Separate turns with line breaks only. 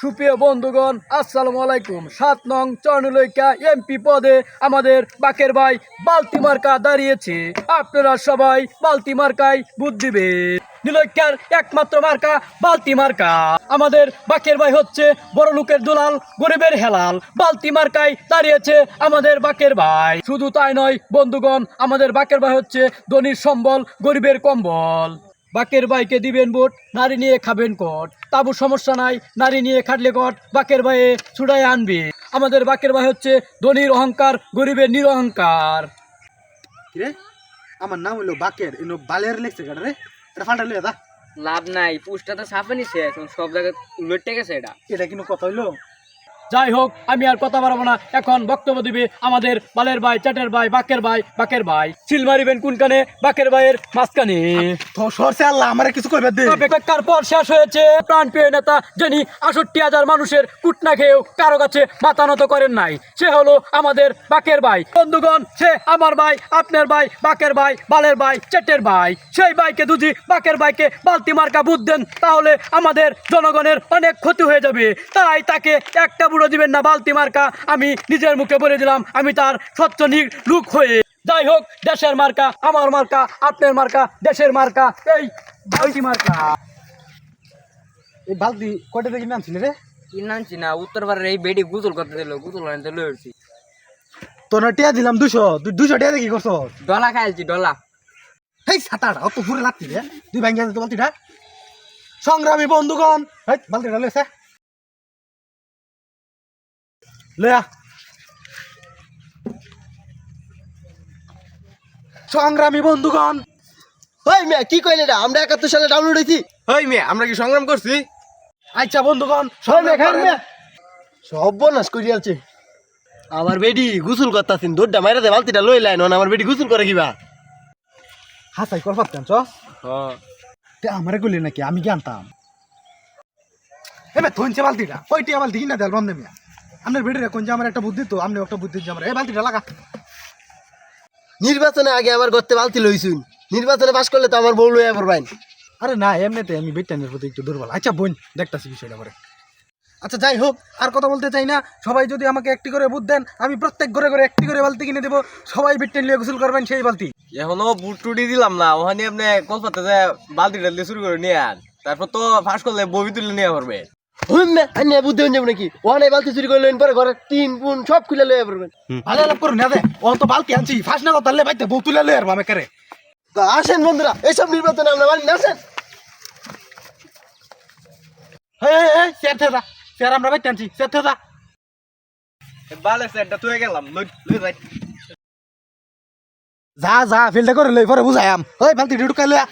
সুপ্রিয় বন্ধুগণ, আসসালামু আলাইকুম। সাত নং চর্ণলৈকা এমপি পদে আমাদের বাকের ভাই বালতি মার্কা দাঁড়িয়েছে। আপনারা সবাই বালতি মার্কায় বুধ দিবে একমাত্র মার্কা বালতি মার্কা আমাদের বাকের ভাই হচ্ছে বড় লোকের দুলাল, গরিবের হেলাল। বালতি মার্কায় দাঁড়িয়েছে আমাদের বাকের ভাই। শুধু তাই নয়, বন্ধুগণ, আমাদের বাকের ভাই হচ্ছে ধনির সম্বল, গরিবের কম্বল। বাকের ভাইকে দিবেন ভোট নারী নিয়ে খাবেন কট। তাবু সমস্যা নাই নারী নিয়ে খাটলে কট বাকের ভাইয়ে ছুড়াই আনবে। আমাদের বাকের ভাই হচ্ছে ধনির অহংকার গরিবের নিরহংকার।
কিরে আমার নাম হলো বাকের ইনো বালের লেখছে রে? এটা ফাল্টা লিয়ে
লাভ নাই পুষ্টা তো সাফে নিছে সব জায়গায় লটে গেছে এটা।
এটা কিন্তু কথা হইল
যাই হোক আমি আর কথা বাড়াবো না। এখন বক্তব্য দিবে আমাদের বালের ভাই চাটের ভাই বাকের ভাই বাকের ভাই। সিল মারিবেন কোনখানে বাকের ভাইয়ের মাঝখানে।
তো সরছে আল্লাহ আমারে কিছু করবে
অপেক্ষার পর শেষ হয়েছে। প্রাণ প্রিয় নেতা যিনি আষট্টি হাজার মানুষের কুটনা খেয়েও কারও কাছে মাথা নত করেন নাই সে হলো আমাদের বাকের ভাই। বন্ধুগণ সে আমার ভাই আপনার ভাই বাকের ভাই বালের ভাই চেটের ভাই। সেই ভাইকে দুজি বাকের ভাইকে বালতি মার্কা বুধ দেন তাহলে আমাদের জনগণের অনেক ক্ষতি হয়ে যাবে। তাই তাকে একটা বুড়ো দিবেন না বালতি মার্কা আমি নিজের মুখে বলে দিলাম আমি তার স্বচ্ছ লুক হয়ে যাই হোক দেশের মার্কা আমার মার্কা আপনার মার্কা দেশের মার্কা এই বালতি মার্কা।
এই বালতি কয়টা দেখি নাম ছিল রে?
কি নামছি না উত্তর পাড়ার এই বেডি গুতুল করতে দিল গুতুল আনতে লড়ছি
তোর টিয়া দিলাম দুশো দুশো টিয়া দেখি করছ?
ডলা খাইছি ডলা।
হেই সাতাটা অত ঘুরে লাগতি রে। তুই ভাঙ্গি আনতে বালতিটা। সংগ্রামী বন্ধুগণ। বালতিটা লইছে লয়া সংগ্রামী বন্ধুগণ।
ওই মিয়া কি কইলে এটা? আমরা একাত্তর সালে ডাউনলোড হয়েছি
ওই মেয়ে আমরা কি সংগ্রাম করছি?
আচ্ছা বন্ধুগণ
সব বনাস করি আছে আমার বেডি গুসল করতাছিন দৌড়টা মাইরা দে বালতিটা লই লাইন আমার বেডি গুসল করে কিবা
হাসাই কর পারতেন চ। তে আমারে গুলি নাকি আমি জানতাম এবার থনছে বালতিটা। কয়টি বালতি কিনা দেল বন্ধ মিয়া? আপনার বেড়ে কোন যে আমার একটা বুদ্ধি তো আপনি একটা বুদ্ধি যে আমার। এই বালতিটা লাগা।
নির্বাচনে আগে আমার করতে বালতি লইছুন। নির্বাচনে পাস করলে তো আমার বউ লইয়া পড়বাইন
আরে না, এমনিতে আমি বেটানের প্রতি একটু দুর্বল। আচ্ছা বোন, দেখতাছি বিষয়টা পরে। আচ্ছা যাই হোক, আর কথা বলতে চাই না। সবাই যদি আমাকে একটি করে বুদ্ধ দেন, আমি প্রত্যেক ঘরে ঘরে একটি করে বালতি কিনে দেবো। সবাই বিটেন লিয়ে গোসল করবেন সেই বালতি।
এখনও বুট টুটি দিলাম না, ওখানে আপনি কলকাতা যে বালতি টালতি শুরু করে নিয়ে আন। তারপর তো ফাঁস করলে ববি তুলে নিয়ে পারবে
বুদ্ধি হয়ে যাব নাকি? ওখানে বালতি চুরি করে লইন পরে ঘরে তিন সব খুলে লইয়া পড়বেন
ভালো লাভ করুন না ও তো বালতি আনছি ফাঁস না কথা বাইতে বউ তুলে লয়ে আমি করে
তা আসেন বন্ধুরা এইসব নির্বাচনে আমরা মানি না আসেন।
হ্যাঁ হ্যাঁ হ্যাঁ চেয়ার থেদা চেয়ার আমরা বাইতে আনছি চেয়ার থেদা
বালে সেটটা তুই গেলাম লই লই যাই।
যা যা ফিল্ডে করে লই পরে বুঝাইম ওই বালতি ঢুকাই লয়া।